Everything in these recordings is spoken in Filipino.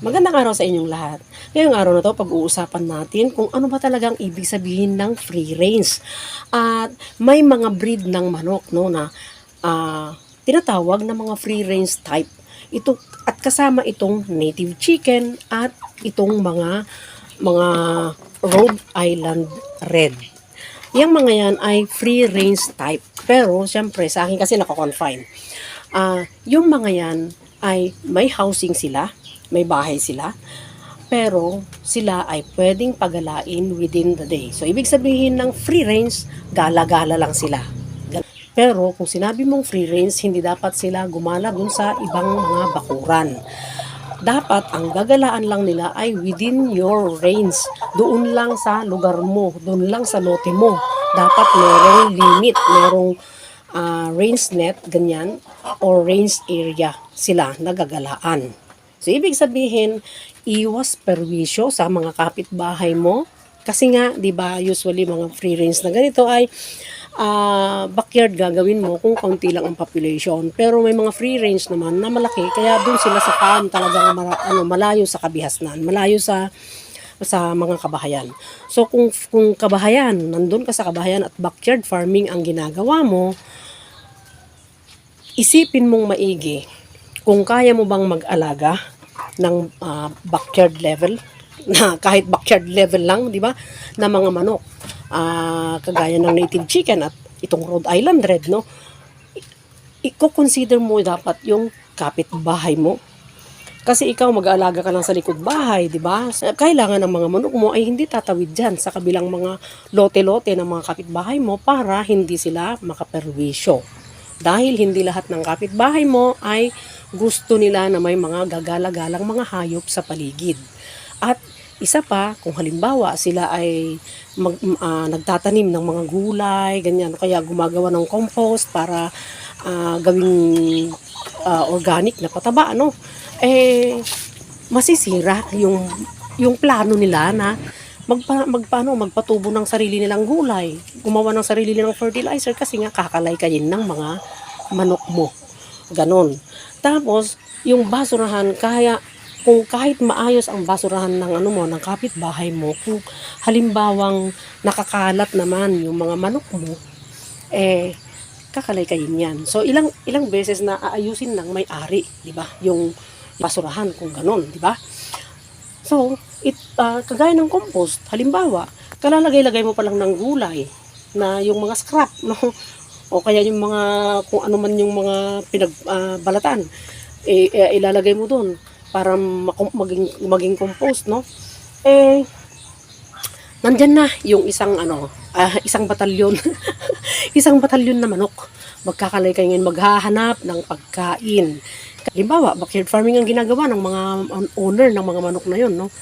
Magandang araw sa inyong lahat. Ngayong araw na to, pag-uusapan natin kung ano ba talagang ibig sabihin ng free range. At may mga breed ng manok no, na ah, tinatawag na mga free range type. Ito, at kasama itong native chicken at itong mga mga Rhode Island Red. Yung mga yan ay free range type. Pero, syempre, sa akin kasi nako-confine. Ah, yung mga yan ay may housing sila, may bahay sila, pero sila ay pwedeng pagalain within the day. So, ibig sabihin ng free range, gala-gala lang sila. Pero kung sinabi mong free range, hindi dapat sila gumala dun sa ibang mga bakuran. Dapat ang gagalaan lang nila ay within your range. Doon lang sa lugar mo, doon lang sa lote mo. Dapat merong limit, merong ah, range net, ganyan, or range area sila nagagalaan. So, ibig sabihin, iwas perwisyo sa mga kapitbahay mo. Kasi nga, di ba, usually mga free range na ganito ay ah, backyard gagawin mo kung kaunti lang ang population. Pero may mga free range naman na malaki, kaya dun sila sa farm talagang mara- ano, malayo sa kabihasnan, malayo sa sa mga kabahayan. So kung kung kabahayan, nandun ka sa kabahayan at backyard farming ang ginagawa mo, isipin mong maigi kung kaya mo bang mag-alaga ng ah, backyard level na kahit backyard level lang, di ba? Na mga manok. Ah, kagaya ng native chicken at itong Rhode Island Red, no? I- Iko-consider mo dapat yung kapitbahay mo. Kasi ikaw mag-aalaga ka lang sa likod bahay, di ba? Kailangan ng mga manok mo ay hindi tatawid dyan sa kabilang mga lote-lote ng mga kapitbahay mo para hindi sila makaperwisyo. Dahil hindi lahat ng kapitbahay mo ay gusto nila na may mga gagala-galang mga hayop sa paligid. At isa pa, kung halimbawa sila ay mag, ah, nagtatanim ng mga gulay, ganyan, kaya gumagawa ng compost para ah, gawing ah, organic na pataba, ano? Eh, masisira yung yung plano nila na magpa, magpaano magpatubo ng sarili nilang gulay, gumawa ng sarili nilang fertilizer kasi nga kakalay kayin ng mga manok mo. Ganon. Tapos, yung basurahan, kaya kung kahit maayos ang basurahan ng ano mo, ng kapitbahay mo, kung halimbawang nakakalat naman yung mga manok mo, eh, kakalay kayin yan. So, ilang ilang beses na aayusin ng may-ari, di ba? Yung basurahan, kung ganon, di ba? So, it, ah, kagaya ng compost, halimbawa, kalalagay-lagay mo pa lang ng gulay na yung mga scrap, no? O kaya yung mga, kung ano man yung mga pinagbalatan, eh, eh, ilalagay mo doon para maging, maging compost, no? Eh, nandyan na yung isang ano, ah, isang batalyon. isang batalyon na manok. Magkakalay kayo ngayon maghahanap ng pagkain. Halimbawa, backyard farming ang ginagawa ng mga um, owner ng mga manok na yun, no?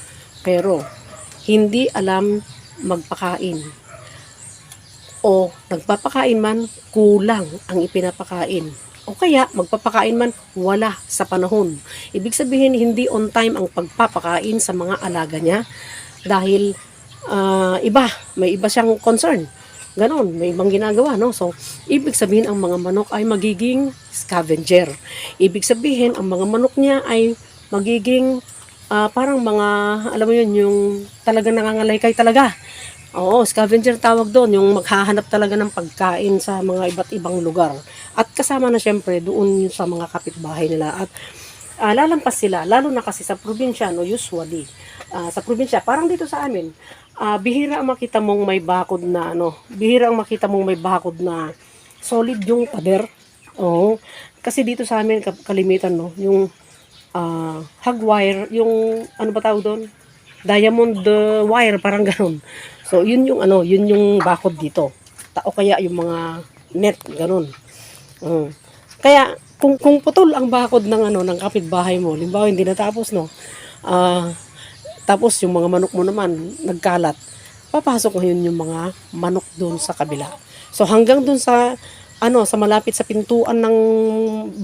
Pero, hindi alam magpakain. O, nagpapakain man, kulang ang ipinapakain. O kaya, magpapakain man, wala sa panahon. Ibig sabihin, hindi on time ang pagpapakain sa mga alaga niya. Dahil, ah, iba, may iba siyang concern. Ganon, may ibang ginagawa, no? So, ibig sabihin, ang mga manok ay magiging scavenger. Ibig sabihin, ang mga manok niya ay magiging ah, parang mga, alam mo yun, yung talagang nangangalaykay talaga. Oo, scavenger tawag doon, yung maghahanap talaga ng pagkain sa mga iba't ibang lugar. At kasama na syempre doon yung sa mga kapitbahay nila. At ah, lalampas sila, lalo na kasi sa probinsya, no, usually, ah, sa probinsya, parang dito sa amin, ah, bihira ang makita mong may bakod na, ano, bihira ang makita mong may bakod na solid yung pader. Oo. Kasi dito sa amin, ka- kalimitan, no, yung ah, hog wire, yung, ano ba tawag doon? Diamond uh, wire, parang ganun. So, yun yung, ano, yun yung bakod dito. O kaya yung mga net, ganun. Mm. Kaya, kung, kung putol ang bakod ng, ano, ng kapitbahay mo, limbawa hindi natapos, no, ah, tapos yung mga manok mo naman, nagkalat, papasok ngayon yung mga manok doon sa kabila. So hanggang doon sa ano, sa malapit sa pintuan ng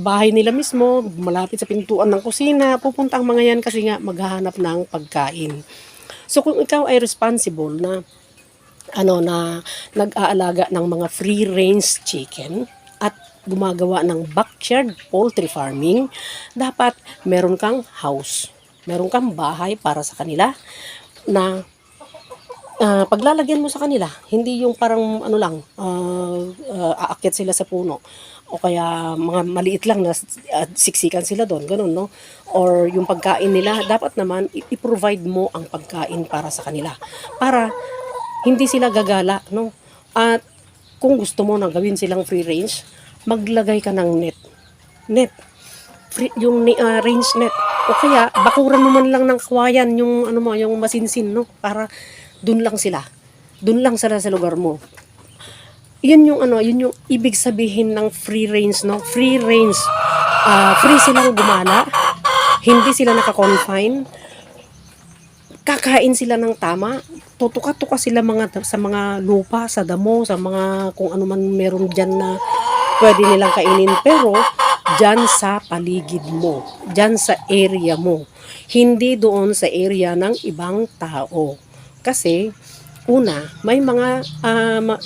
bahay nila mismo, malapit sa pintuan ng kusina, pupunta ang mga yan kasi nga maghahanap ng pagkain. So kung ikaw ay responsible na ano na nag-aalaga ng mga free range chicken at gumagawa ng backyard poultry farming, dapat meron kang house. Meron kang bahay para sa kanila na ah, paglalagyan mo sa kanila, hindi yung parang ano lang, ah, ah, aakyat sila sa puno o kaya mga maliit lang na ah, siksikan sila doon, ganun, no? Or yung pagkain nila, dapat naman i-provide mo ang pagkain para sa kanila. Para hindi sila gagala, no? At kung gusto mo na gawin silang free range, maglagay ka ng net. Net. Free, yung ah, range net. O kaya, bakuran mo man lang ng kawayan yung, ano mo, yung masinsin, no? Para dun lang sila. Dun lang sila sa lugar mo. Yun yung ano, yun yung ibig sabihin ng free range, no? Free range. Ah, free silang gumala. Hindi sila naka-confine kakain sila ng tama. Tutuka-tuka sila mga sa mga lupa, sa damo, sa mga kung ano man meron diyan na pwede nilang kainin. Pero diyan sa paligid mo, diyan sa area mo. Hindi doon sa area ng ibang tao. Kasi una, may mga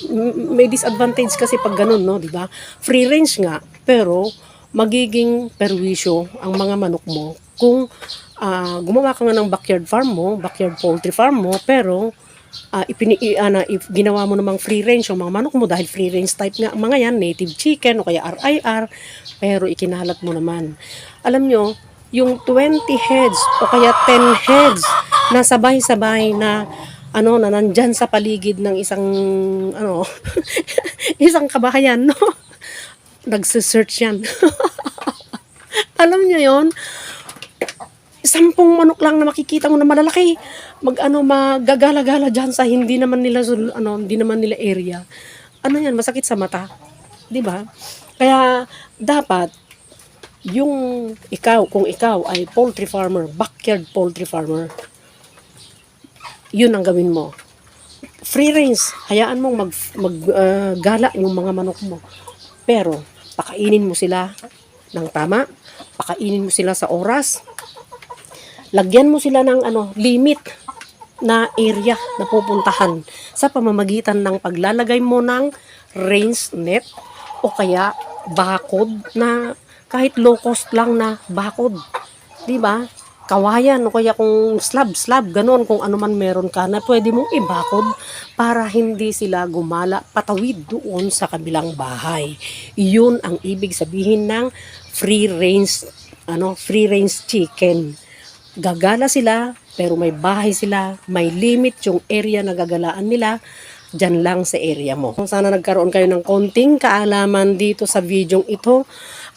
m- may disadvantage kasi pag ganun, no, di ba? Free range nga, pero magiging perwisyo ang mga manok mo kung ah, gumawa ka nga ng backyard farm mo, backyard poultry farm mo, pero ah, ipini, ano, if ginawa mo namang free range yung mga manok mo dahil free range type nga mga yan, native chicken o kaya RIR, pero ikinalat mo naman. Alam nyo, yung 20 heads o kaya 10 heads na sabay-sabay na ano na nandyan sa paligid ng isang ano isang kabahayan no? Nagse-search yan. Alam niyo yon sampung manok lang na makikita mo na malalaki. Mag ano magagala-gala diyan sa hindi naman nila ano hindi naman nila area. Ano yan? Masakit sa mata. Di ba? Kaya dapat yung ikaw kung ikaw ay poultry farmer backyard poultry farmer yun ang gawin mo free range hayaan mong mag, mag ah, gala yung mga manok mo pero pakainin mo sila ng tama pakainin mo sila sa oras lagyan mo sila ng ano limit na area na pupuntahan sa pamamagitan ng paglalagay mo ng range net o kaya bakod na kahit low cost lang na bakod. 'Di ba? Kawayan o kaya kung slab, slab, ganon kung ano man meron ka na pwede mong ibakod para hindi sila gumala patawid doon sa kabilang bahay. Yun ang ibig sabihin ng free range ano, free range chicken gagala sila, pero may bahay sila, may limit yung area na gagalaan nila, dyan lang sa area mo. Sana nagkaroon kayo ng konting kaalaman dito sa video ito.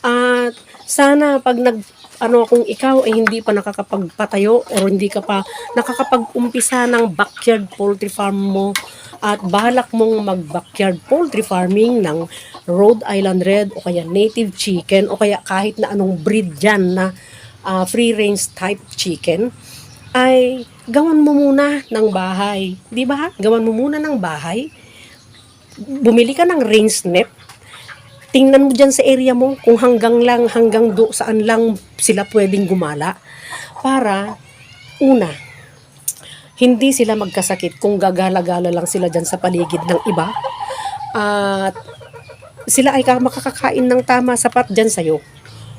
At sana pag nag ano kung ikaw ay hindi pa nakakapagpatayo o hindi ka pa nakakapag-umpisa ng backyard poultry farm mo at balak mong mag-backyard poultry farming ng Rhode Island Red o kaya native chicken o kaya kahit na anong breed dyan na ah, free range type chicken ay gawan mo muna ng bahay. 'Di ba? Gawan mo muna ng bahay. Bumili ka ng range net. Tingnan mo dyan sa area mo kung hanggang lang, hanggang do, saan lang sila pwedeng gumala. Para, una, hindi sila magkasakit kung gagala-gala lang sila dyan sa paligid ng iba. At sila ay ka- makakakain ng tama sapat dyan sa'yo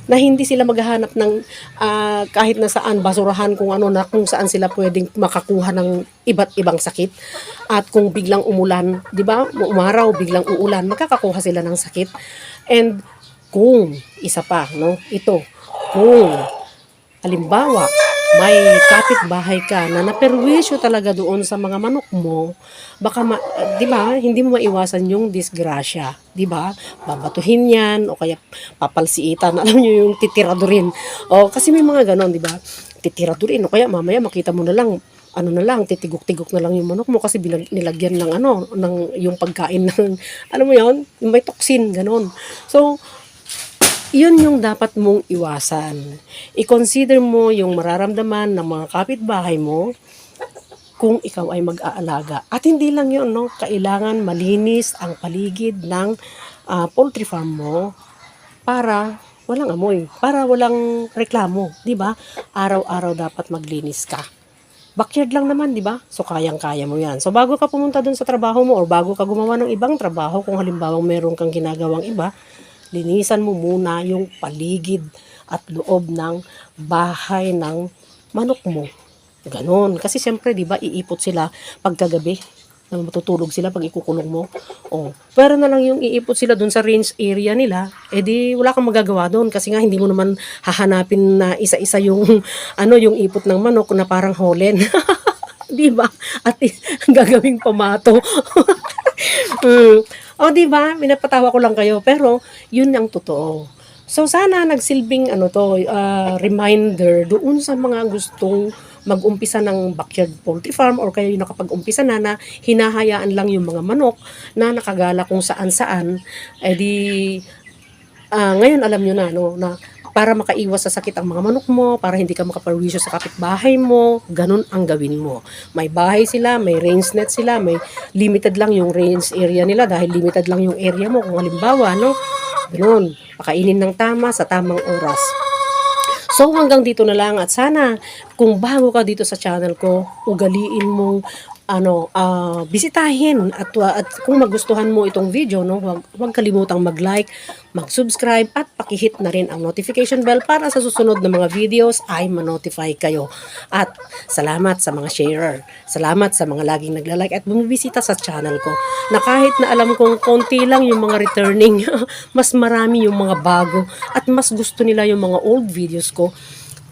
na hindi sila maghahanap ng ah, kahit na saan basurahan kung ano na kung saan sila pwedeng makakuha ng iba't ibang sakit at kung biglang umulan, 'di ba? Umaraw biglang uulan, makakakuha sila ng sakit. And kung isa pa, no? Ito, kung halimbawa may kapitbahay ka na naperwisyo talaga doon sa mga manok mo, baka, ma, di ba, hindi mo maiwasan yung disgrasya. Di ba? Babatuhin yan, o kaya papalsiitan, alam nyo yung titiradurin. O, kasi may mga ganon, di ba? Titiradurin, o kaya mamaya makita mo na lang, ano na lang, titigok-tigok na lang yung manok mo kasi bilag, nilagyan ng ano, ng yung pagkain ng, alam mo yon may toxin, ganon. So, yun yung dapat mong iwasan. I-consider mo yung mararamdaman ng mga kapitbahay mo kung ikaw ay mag-aalaga. At hindi lang yun, no? Kailangan malinis ang paligid ng ah, poultry farm mo para walang amoy, para walang reklamo, 'di ba? Araw-araw dapat maglinis ka. Backyard lang naman, 'di ba? So kayang-kaya mo 'yan. So bago ka pumunta dun sa trabaho mo or bago ka gumawa ng ibang trabaho, kung halimbawa meron kang ginagawang iba, linisan mo muna yung paligid at loob ng bahay ng manok mo. Ganon. Kasi siyempre, di ba, iipot sila pagkagabi. Na matutulog sila pag ikukulong mo. Oh. Pero na lang yung iipot sila dun sa range area nila, eh di wala kang magagawa doon kasi nga hindi mo naman hahanapin na isa-isa yung ano yung ipot ng manok na parang holen. di ba? At gagawing pamato. Mm. O di ba? Minapatawa ko lang kayo pero yun ang totoo. So sana nagsilbing ano to ah, reminder doon sa mga gustong mag-umpisa ng backyard poultry farm or kayo yung nakapag-umpisa na na hinahayaan lang yung mga manok na nakagala kung saan-saan eh di ah, ngayon alam nyo na no na para makaiwas sa sakit ang mga manok mo, para hindi ka makaparwisyo sa kapitbahay mo, ganun ang gawin mo. May bahay sila, may range net sila, may limited lang yung range area nila dahil limited lang yung area mo. Kung halimbawa, no, ganun, pakainin ng tama sa tamang oras. So hanggang dito na lang at sana kung bago ka dito sa channel ko, ugaliin mong ano, ah, bisitahin at, at kung magustuhan mo itong video, no, wag, wag kalimutang mag-like, mag-subscribe at pakihit na rin ang notification bell para sa susunod na mga videos ay ma-notify kayo. At salamat sa mga sharer. Salamat sa mga laging nagla-like at bumibisita sa channel ko. Na kahit na alam kong konti lang yung mga returning, mas marami yung mga bago at mas gusto nila yung mga old videos ko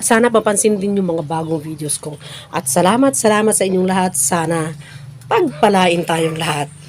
sana papansin din yung mga bagong videos ko. At salamat, salamat sa inyong lahat. Sana pagpalain tayong lahat.